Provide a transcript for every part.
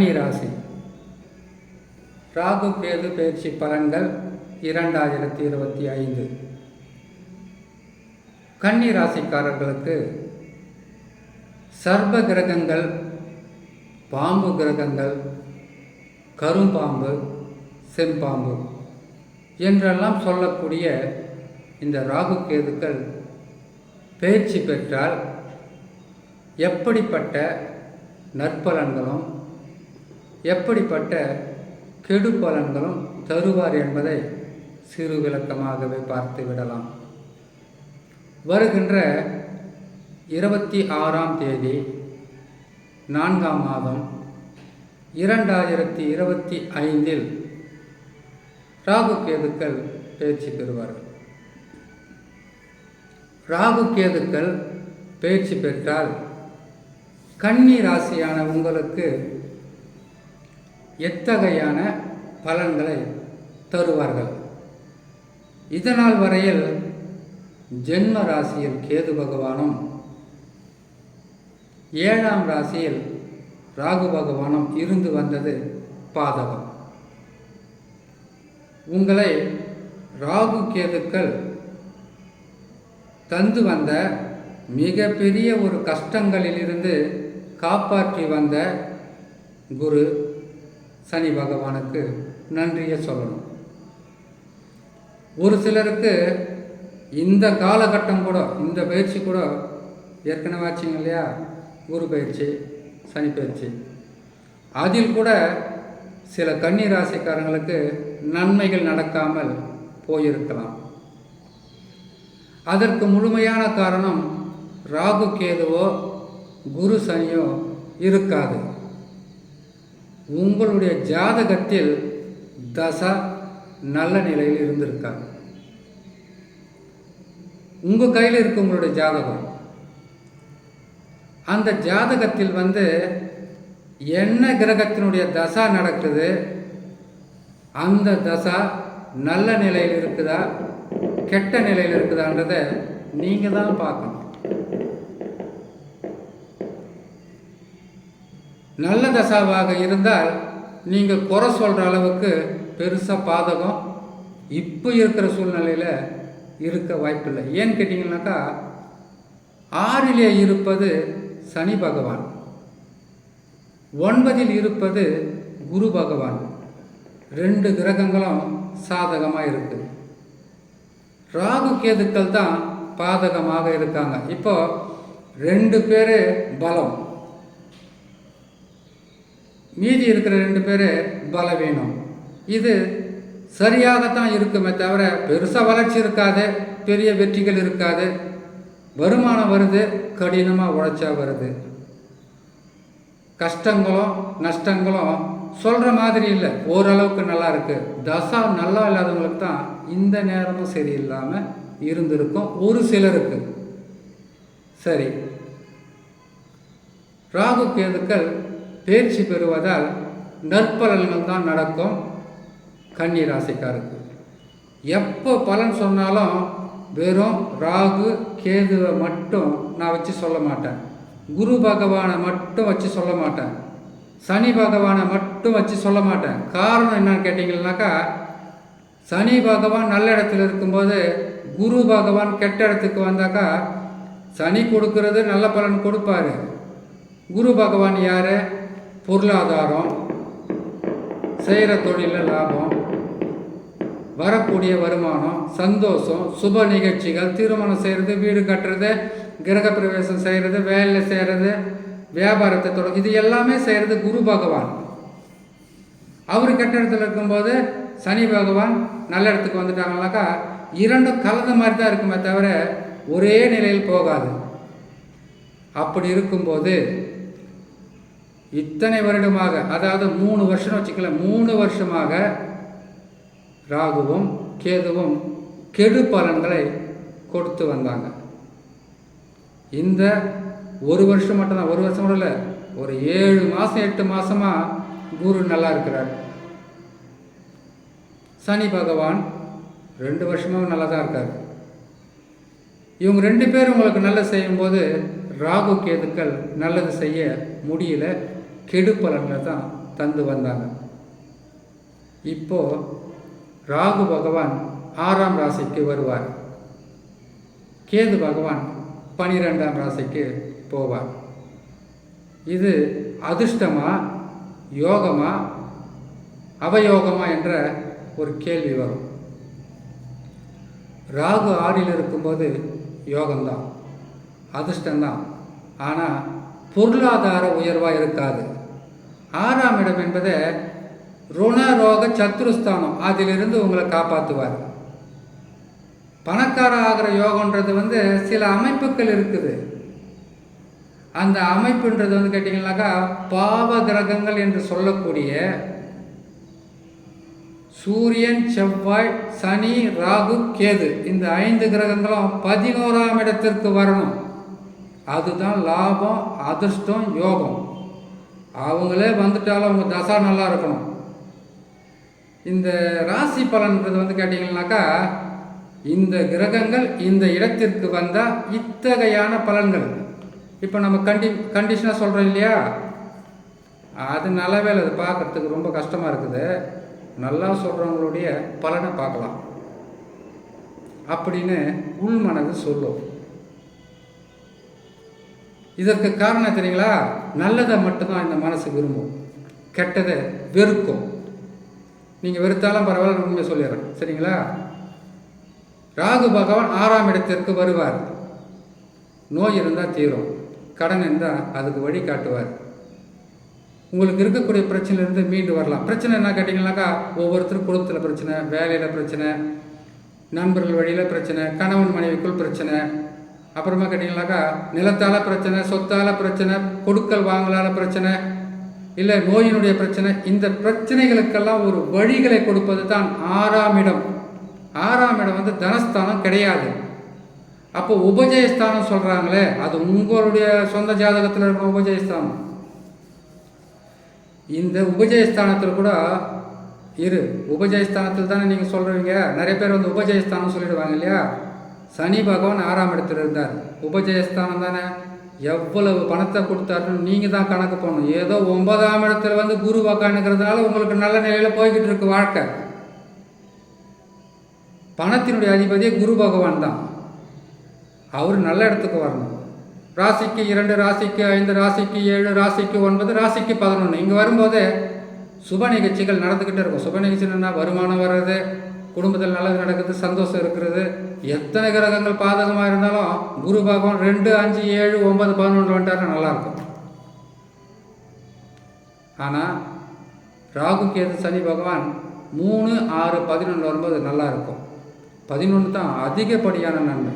கன்னி ராசி ராகு கேது பயிற்சி பலன்கள் இரண்டாயிரத்தி இருபத்தி ஐந்து. கன்னி ராசிக்காரர்களுக்கு சர்வ கிரகங்கள் பாம்பு கிரகங்கள் கரும்பாம்பு செம்பாம்பு என்றெல்லாம் சொல்லக்கூடிய இந்த ராகு கேதுக்கள் பயிற்சி பெற்றால் எப்படிப்பட்ட நற்பலன்களும் எப்படிப்பட்ட கெடு பலன்களும் தருவார் என்பதை சிறு விளக்கமாகவே பார்த்து விடலாம். வருகின்ற இருபத்தி ஆறாம் தேதி நான்காம் மாதம் இரண்டாயிரத்தி இருபத்தி ஐந்தில் ராகு கேதுக்கள் பயிற்சி பெறுவார்கள். ராகு கேதுக்கள் பயிற்சி பெற்றால் கன்னி ராசியான உங்களுக்கு எத்தகையான பலன்களை தருவார்கள்? இதனால் வரையில் ஜென்ம ராசியில் கேது பகவானும் ஏழாம் ராசியில் ராகு பகவானும் இருந்து வந்தது பாதகம். உங்களை ராகு கேதுக்கள் தந்து வந்த மிகப்பெரிய ஒரு கஷ்டங்களிலிருந்து காப்பாற்றி வந்த குரு சனி பகவானுக்கு நன்றியை சொல்லணும். ஒரு சிலருக்கு இந்த காலகட்டம் கூட இந்த பயிற்சி கூட ஏற்கனவே ஆச்சுங்க இல்லையா? குரு பயிற்சி சனி பயிற்சி. அதில் கூட சில கன்னி ராசிக்காரங்களுக்கு நன்மைகள் நடக்காமல் போயிருக்கலாம். அதற்கு முழுமையான காரணம் ராகு கேதுவோ குரு சனியோ இருக்காது. உங்களுடைய ஜாதகத்தில் தசா நல்ல நிலையில் இருந்திருக்கா? உங்கள் கையில் இருக்கு உங்களுடைய ஜாதகம். அந்த ஜாதகத்தில் வந்து என்ன கிரகத்தினுடைய தசா நடக்குது? அந்த தசா நல்ல நிலையில் இருக்குதா? கெட்ட நிலையில் இருக்குதான்றதை நீங்கள் தான் பார்க்கணும். நல்ல தசாவாக இருந்தால் நீங்கள் குறை சொல்கிற அளவுக்கு பெருசாக பாதகம் இப்போ இருக்கிற சூழ்நிலையில் இருக்க வாய்ப்பில்லை. ஏன்னு கேட்டிங்கனாக்கா ஆறிலே இருப்பது சனி பகவான். ஒன்பதில் இருப்பது குரு பகவான். ரெண்டு கிரகங்களும் சாதகமாக இருக்குது ராகு கேதுக்கள் தான் பாதகமாக இருக்காங்க. இப்போ ரெண்டு பேர் பலம். மீதி இருக்கிற ரெண்டு பேர் பலவீனம். இது சரியாகத்தான் இருக்குமே தவிர பெருசாக வளர்ச்சி இருக்காது பெரிய வெற்றிகள் இருக்காது. வருமானம் வருது கடினமாக உழைச்சா வருது. கஷ்டங்களும் நஷ்டங்களும் சொல்கிற மாதிரி இல்லை. ஓரளவுக்கு நல்லா இருக்குது தசா நல்லா இல்லாதவங்களுக்கு தான் இந்த நேரமும் சரியில்லாமல் இருந்திருக்கும். ஒரு சிலருக்கு. சரி. ராகு கேதுக்கள் தேர்ச்சி பெறுவதால் நற்பலன்கள் தான் நடக்கும் கன்னி ராசிக்காருக்கு எப்போ பலன் சொன்னாலும் வெறும் ராகு கேதுவை மட்டும் நான் வச்சு சொல்ல மாட்டேன். குரு பகவானை மட்டும் வச்சு சொல்ல மாட்டேன். சனி பகவானை மட்டும் வச்சு சொல்ல மாட்டேன். காரணம் என்னன்னு கேட்டிங்கன்னாக்கா சனி பகவான் நல்ல இடத்துல இருக்கும்போது குரு பகவான் கெட்ட இடத்துக்கு வந்தாக்கா சனி கொடுக்கறது நல்ல பலன் கொடுப்பாரு. குரு பகவான் யார்? பொருளாதாரம் செய்கிற தொழிலில் லாபம் வரக்கூடிய வருமானம் சந்தோஷம் சுப நிகழ்ச்சிகள் திருமணம் செய்கிறது வீடு கட்டுறது கிரகப்பிரவேசம் செய்கிறது வேலை செய்கிறது வியாபாரத்தை தொடங்க இது எல்லாமே செய்கிறது குரு பகவான். அவர் கெட்ட இடத்துல இருக்கும்போது சனி பகவான் நல்ல இடத்துக்கு வந்துட்டாங்கனாக்கா இரண்டும் கலந்த மாதிரி தான் இருக்குமே தவிர ஒரே நிலையில் போகாது. அப்படி இருக்கும்போது இத்தனை வருடமாக அதாவது மூணு வருஷம் வச்சுக்கல மூணு வருஷமாக ராகுவும் கேதுவும் கெடு பலன்களை கொடுத்து வந்தாங்க. இந்த ஒரு வருஷம் மட்டும்தான் ஒரு வருஷம் கூட இல்லை ஒரு ஏழு மாதம் எட்டு மாதமாக குரு நல்லா இருக்கிறார். சனி பகவான் ரெண்டு வருஷமும் நல்லா தான் இருக்கார். இவங்க ரெண்டு பேரும் உங்களுக்கு நல்லது செய்யும்போது ராகு கேதுக்கள் நல்லது செய்ய முடியல. கெடு பலன்களை தான் தந்து வந்தாங்க. இப்போ ராகு பகவான் ஆறாம் ராசிக்கு வருவார். கேது பகவான் பனிரெண்டாம் ராசிக்கு போவார். இது அதிர்ஷ்டமா யோகமா அவயோகமா என்ற ஒரு கேள்வி வரும். ராகு ஆறில் இருக்கும்போது யோகம்தான் அதிர்ஷ்டம்தான். ஆனால் பொருளாதார உயர்வாக இருக்காது. ஆறாம் இடம் என்பது ருண ரோக அதிலிருந்து உங்களை காப்பாற்றுவார் பணக்கார ஆகிற யோகன்றது வந்து சில அமைப்புகள் இருக்குது. அந்த அமைப்புன்றது வந்து கேட்டிங்கனாக்கா பாவ கிரகங்கள் என்று சொல்லக்கூடிய சூரியன் செவ்வாய் சனி ராகு கேது. இந்த ஐந்து கிரகங்களும் பதினோராம் இடத்திற்கு வரணும். அதுதான் லாபம் அதிர்ஷ்டம் யோகம். அவங்களே வந்துட்டாலும் அவங்க தசா நல்லா இருக்கணும். இந்த ராசி பலன்றது வந்து கேட்டிங்கன்னாக்கா இந்த கிரகங்கள் இந்த இடத்திற்கு வந்தால் இத்தகையான பலன்கள். இப்போ நம்ம கண்டி கண்டிஷனாக சொல்கிறோம் இல்லையா? அது நல்லாவே இல்லை அது பார்க்குறதுக்கு ரொம்ப கஷ்டமாக இருக்குது. நல்லா சொல்கிறவங்களுடைய பலனை பார்க்கலாம். அப்படின்னு உள் மனது சொல்லும். இதற்கு காரணம் தெரியுங்களா? நல்லதை மட்டும்தான் இந்த மனசு விரும்பும். கெட்டதை வெறுக்கும். நீங்கள் வெறுத்தாலும் பரவாயில்ல உண்மையை சொல்லிடுறேன். சரிங்களா? ராகு பகவான் ஆறாம் இடத்திற்கு வருவார். நோய் இருந்தால் தீரும். கடன் இருந்தால் அதுக்கு வழி காட்டுவார். உங்களுக்கு இருக்கக்கூடிய பிரச்சனையிலேருந்து மீண்டு வரலாம். பிரச்சனை என்ன கேட்டிங்கனாக்கா ஒவ்வொருத்தரும் குடும்பத்தில் பிரச்சனை வேலையில் பிரச்சனை நண்பர்கள் வழியில் பிரச்சனை கணவன் மனைவிக்குள் பிரச்சனை அப்புறமா கேட்டிங்கனாக்கா நிலத்தால் பிரச்சனை சொத்தால் பிரச்சனை கொடுக்கல் வாங்கலால் பிரச்சனை இல்லை நோயினுடைய பிரச்சனை இந்த பிரச்சனைகளுக்கெல்லாம் ஒரு வழிகளை கொடுப்பது தான் ஆறாம் இடம். ஆறாம் இடம் வந்து தனஸ்தானம் கிடையாது. அப்போ உபஜயஸ்தானம் சொல்கிறாங்களே அது உங்களுடைய சொந்த ஜாதகத்தில் இருக்கிற உபஜயஸ்தானம். இந்த உபஜயஸ்தானத்தில் கூட இரு உபஜயஸ்தானத்தில் தானே நீங்கள் சொல்கிறீங்க நிறைய பேர் வந்து உபஜயஸ்தானம் சொல்லிடுவாங்க இல்லையா? சனி பகவான் ஆறாம் இடத்துல இருந்தார். உபஜயஸ்தானம் தானே எவ்வளவு பணத்தை கொடுத்தாருன்னு நீங்கள் தான் கணக்கு போகணும் ஏதோ ஒன்பதாம் இடத்துல வந்து குரு உக்காந்துக்கிறதுனால உங்களுக்கு நல்ல நிலையில் போய்கிட்டு இருக்கு வாழ்க்கை. பணத்தினுடைய அதிபதியே குரு பகவான் தான். அவர் நல்ல இடத்துக்கு வரணும். ராசிக்கு இரண்டு ராசிக்கு ஐந்து ராசிக்கு ஏழு ராசிக்கு ஒன்பது ராசிக்கு பதினொன்று இங்கே வரும்போது சுப நிகழ்ச்சிகள் நடந்துக்கிட்டே இருக்கும். சுப நிகழ்ச்சின்னா வருமானம் வர்றது குடும்பத்தில் நல்லது நடக்குது சந்தோஷம் இருக்கிறது எத்தனை கிரகங்கள் பாதகமாக இருந்தாலும் குரு பகவான் ரெண்டு அஞ்சு ஏழு ஒன்பது பதினொன்று வந்துட்டாருன்னா நல்லாயிருக்கும். ஆனால் ராகு கேது சனி பகவான் மூணு ஆறு பதினொன்று வரும்போது நல்லாயிருக்கும். பதினொன்று தான் அதிகப்படியான நன்மை.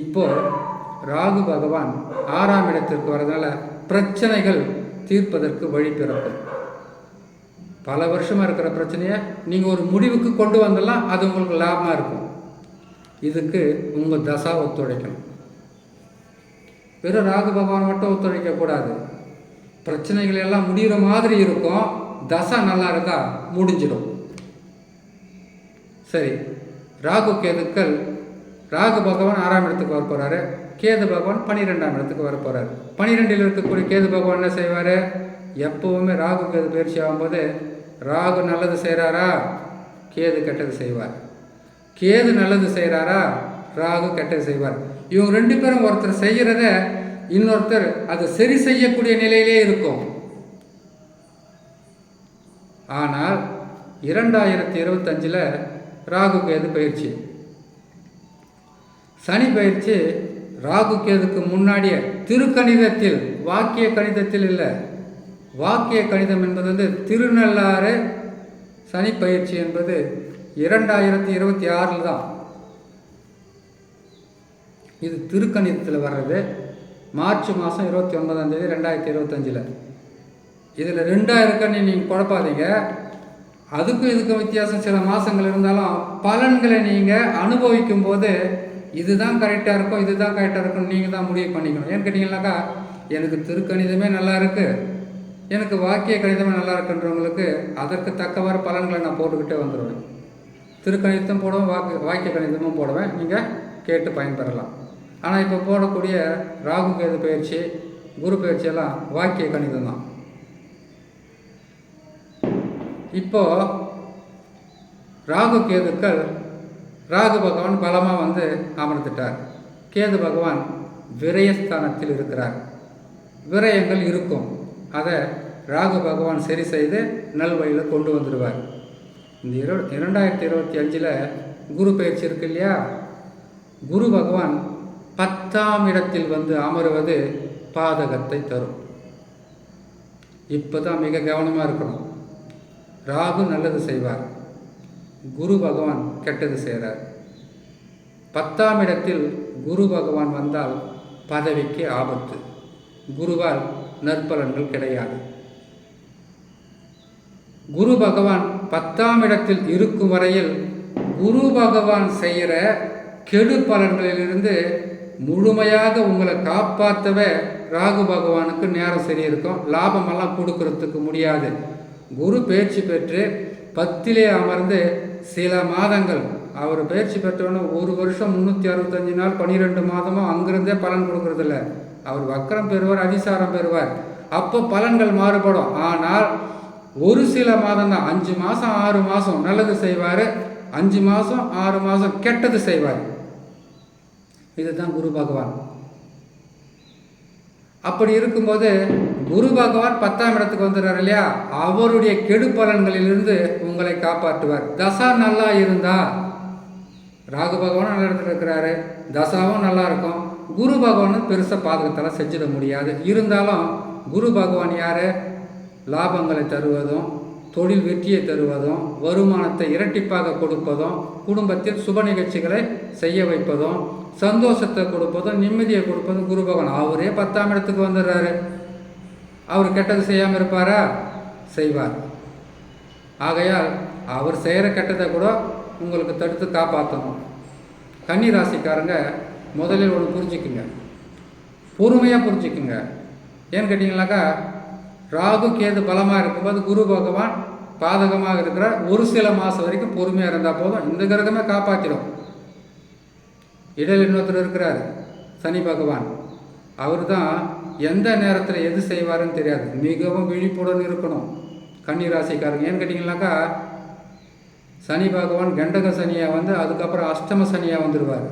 இப்போ ராகு பகவான் ஆறாம் இடத்திற்கு வரதுனால பிரச்சனைகள் தீர்ப்பதற்கு வழி பிறக்கும். பல வருஷமாக இருக்கிற பிரச்சனையை நீங்கள் ஒரு முடிவுக்கு கொண்டு வந்தலாம் அது உங்களுக்கு லாபமாக இருக்கும். இதுக்கு உங்கள் தசா ஒத்துழைக்கணும். வெறும் ராகு பகவான் மட்டும் ஒத்துழைக்கக்கூடாது பிரச்சனைகள் எல்லாம் முடிகிற மாதிரி இருக்கும். தசா நல்லா இருந்தால் முடிஞ்சிடும். சரி ராகு கேதுக்கள் ராகு பகவான் ஆறாம் இடத்துக்கு வர போகிறாரு கேது பகவான் பன்னிரெண்டாம் இடத்துக்கு வர போகிறாரு பன்னிரெண்டில் இருக்கக்கூடிய கேது பகவான் என்ன செய்வார்? எப்போவுமே ராகு கேது பயிற்சி ஆகும்போது ராகு நல்லது செய்கிறாரா கேது கெட்டது செய்வார். கேது நல்லது செய்கிறாரா ராகு கெட்டது செய்வார். இவங்க ரெண்டு பேரும் ஒருத்தர் செய்கிறத இன்னொருத்தர் அதை சரி செய்யக்கூடிய நிலையிலே இருக்கும். ஆனால் இரண்டாயிரத்தி இருபத்தஞ்சில் ராகு கேது பயிற்சி. சனி பயிற்சி ராகு கேதுக்கு முன்னாடியே திருக்கணிதத்தில் வாக்கிய கணிதத்தில் இல்லை. வாக்கிய கணிதம் என்பது வந்து திருநள்ளாறு சனி பயிற்சி என்பது இரண்டாயிரத்தி இருபத்தி ஆறில் தான். இது திருக்கணிதத்தில் வர்றது. மார்ச் மாதம் இருபத்தி ஒன்பதாம் தேதி ரெண்டாயிரத்தி இருபத்தஞ்சில். இதில் ரெண்டாயிரக்கன்னு நீங்கள் குழப்பாதீங்க. அதுக்கும் இதுக்கும் வித்தியாசம் சில மாதங்கள் இருந்தாலும் பலன்களை நீங்கள் அனுபவிக்கும் போது இதுதான் கரெக்டாக இருக்கும் இதுதான் கரெக்டாக இருக்கும்னு நீங்கள் தான் முடிவு பண்ணிக்கணும். ஏன்னு கேட்டிங்கனாக்கா எனக்கு திருக்கணிதமே நல்லா இருக்குது எனக்கு வாக்கிய கணிதமே நல்லா இருக்குன்றவங்களுக்கு அதற்கு தக்கவாறு பலன்களை நான் போட்டுக்கிட்டே வந்துடுவேன் திருக்கணிதம் போடுவேன் வாக்கு வாக்கிய கணிதமும் போடுவேன். நீங்கள் கேட்டு பயன்பெறலாம். ஆனால் இப்போ போடக்கூடிய ராகு கேது பயிற்சி குரு பயிற்சியெல்லாம் வாக்கிய கணிதம் தான். இப்போ ராகு கேதுக்கள் ராகு பகவான் பலமாக வந்து அமர்ந்துட்டார். கேது பகவான் விரயஸ்தானத்தில் இருக்கிறார். விரயங்கள் இருக்கும். அதை ராகு பகவான் சரி செய்து நல்வழியில் கொண்டு வந்துடுவார். இந்த இரு இரண்டாயிரத்தி இருபத்தி அஞ்சில் குரு பயிற்சி இருக்கு இல்லையா? குரு பகவான் பத்தாம் இடத்தில் வந்து அமருவது பாதகத்தை தரும். இப்போ தான் மிக கவனமாக இருக்கணும். ராகு நல்லது செய்வார். குரு பகவான் கெட்டது செய்கிறார் பத்தாம் இடத்தில் குரு பகவான் வந்தால் பதவிக்கு ஆபத்து. குருவால் நற்பலன்கள் கிடையாது. குரு பகவான் பத்தாம் இடத்தில் இருக்கும் வரையில் குரு பகவான் செய்கிற கெடு பலன்களிலிருந்து முழுமையாக உங்களை காப்பாற்றவே ராகு பகவானுக்கு நேரம் சரி இருக்கும் லாபமெல்லாம் கொடுக்கறதுக்கு முடியாது. குரு பேச்சு பெற்று பத்திலே அமர்ந்து சில மாதங்கள் அவர் பேச்சு பெற்றவொன்னே ஒரு வருஷம் முந்நூற்றி அறுபத்தஞ்சு நாள் பன்னிரெண்டு மாதமும் அங்கிருந்தே பலன் கொடுக்கறதில்ல. அவர் வக்கரம் பெறுவார் அதிசாரம் பெறுவார். அப்போ பலன்கள் மாறுபடும். ஆனால் ஒரு சில மாதம் தான் அஞ்சு மாதம் ஆறு மாதம் நல்லது செய்வார். அஞ்சு மாதம் ஆறு மாதம் கெட்டது செய்வார். இதுதான் குரு பகவான். அப்படி இருக்கும்போது குரு பகவான் பத்தாம் இடத்துக்கு வந்துடுறார் இல்லையா? அவருடைய கெடு பலன்களிலிருந்து உங்களை காப்பாற்றுவார். தசா நல்லா இருந்தா ராகு பகவானும் நல்ல இடத்துல இருக்கிறாரு. தசாவும் நல்லா இருக்கும். குரு பகவானும் பெருசாக பாதகத்தெல்லாம் செஞ்சிட முடியாது. இருந்தாலும் குரு பகவான் யார்? லாபங்களை தருவதும் தொழில் வெற்றியை தருவதும் வருமானத்தை இரட்டிப்பாக கொடுப்பதும் குடும்பத்தில் சுப நிகழ்ச்சிகளை செய்ய வைப்பதும் சந்தோஷத்தை கொடுப்பதும் நிம்மதியை கொடுப்பதும் குரு பகவான். அவரே பத்தாம் இடத்துக்கு வந்துடுறாரு. அவர் கெட்டது செய்யாமல் இருப்பாரா? செய்வார். ஆகையால் அவர் செய்கிற கெட்டதை கூட உங்களுக்கு தடுத்து காப்பாற்றணும் கன்னி ராசிக்காரங்க முதலில் ஒன்று புரிஞ்சுக்குங்க. பொறுமையாக புரிஞ்சுக்குங்க. ஏன்னு கேட்டிங்கனாக்கா ராகு கேது பலமாக இருக்கும்போது குரு பகவான் பாதகமாக இருக்கிற ஒரு சில மாதம் வரைக்கும் பொறுமையாக இருந்தால் போதும். இந்த கிரகமே காப்பாற்றிடும் இடையில் இன்னொருத்தர் இருக்கிறார் சனி பகவான். அவர் தான் எந்த நேரத்தில் எது செய்வாருன்னு தெரியாது. மிகவும் விழிப்புடன் இருக்கணும். கன்னி ராசிக்காரங்க ஏன்னு கேட்டிங்கனாக்கா சனி பகவான் கண்டக சனியாக வந்து அதுக்கப்புறம் அஷ்டம சனியாக வந்துடுவார்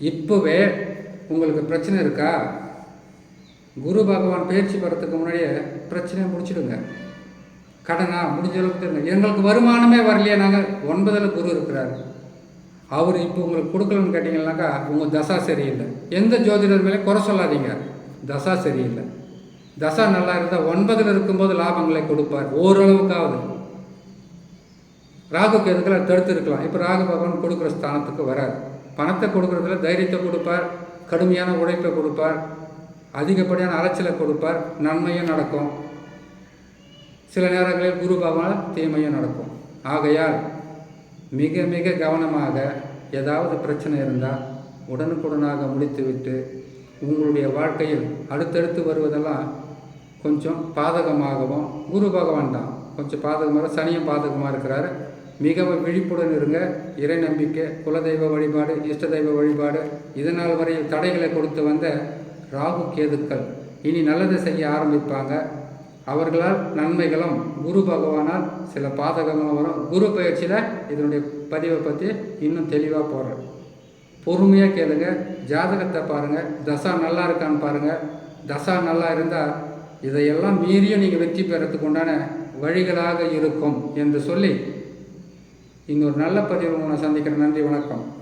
இப்போவே உங்களுக்கு பிரச்சனை இருக்கா? குரு பகவான் பயிற்சி பெறத்துக்கு முன்னாடியே பிரச்சனையை முடிச்சிடுங்க. கடனா? முடிஞ்ச அளவுக்கு தெரியுங்க எங்களுக்கு வருமானமே வரலையே நாங்கள் ஒன்பதில் குரு இருக்கிறார். அவர் இப்போ உங்களுக்கு கொடுக்கலன்னு கேட்டிங்கன்னாக்கா உங்கள் தசா சரியில்லை. எந்த ஜோதிடர் மேலே குறை சொல்லாதீங்க. தசா சரியில்லை. தசா நல்லா இருந்தால் ஒன்பதில் இருக்கும்போது லாபங்களை கொடுப்பார். ஓரளவுக்காவது. ராகுக்கு எதுக்கெல்லாம் தடுத்து இருக்கலாம் இப்போ ராகு பகவான் கொடுக்குற ஸ்தானத்துக்கு வராது பணத்தை கொடுக்குறதுல தைரியத்தை கொடுப்பார் கடுமையான உழைப்பை கொடுப்பார் அதிகப்படியான அலைச்சலை கொடுப்பார் நன்மையும் நடக்கும். சில நேரங்களில் குரு பகவான் தீமையும் நடக்கும். ஆகையால் மிக மிக கவனமாக ஏதாவது பிரச்சனை இருந்தால் உடனுக்குடனாக முடித்துவிட்டு உங்களுடைய வாழ்க்கையில் அடுத்தடுத்து வருவதெல்லாம் கொஞ்சம் பாதகமாகவும் குரு பகவான் தான். கொஞ்சம் பாதகமாக சனியும் பாதகமாக இருக்கிறாரு. மிகவும் விழிப்புடன் இருங்க. இறை நம்பிக்கை குலதெய்வ வழிபாடு இஷ்ட தெய்வ வழிபாடு இதனால் வரையில் தடைகளை கொடுத்து வந்த ராகு கேதுக்கள் இனி நல்லது செய்ய ஆரம்பிப்பாங்க. அவர்களால் நன்மைகளும் குரு பகவானால் சில பாதகங்களும் வரும். குரு பயிற்சியில் இதனுடைய பதிவை பற்றி இன்னும் தெளிவாக போடுறேன் பொறுமையாக கேளுங்க. ஜாதகத்தை பாருங்கள் தசா நல்லா இருக்கான்னு பாருங்கள் தசா நல்லா இருந்தால் இதையெல்லாம் மீறியும் நீங்கள் வெற்றி பெறத்துக்கு உண்டான வழிகளாக இருக்கும் என்று சொல்லி இன்னொரு நல்ல பதிவு உங்களை சந்திக்கிறேன். நன்றி வணக்கம்.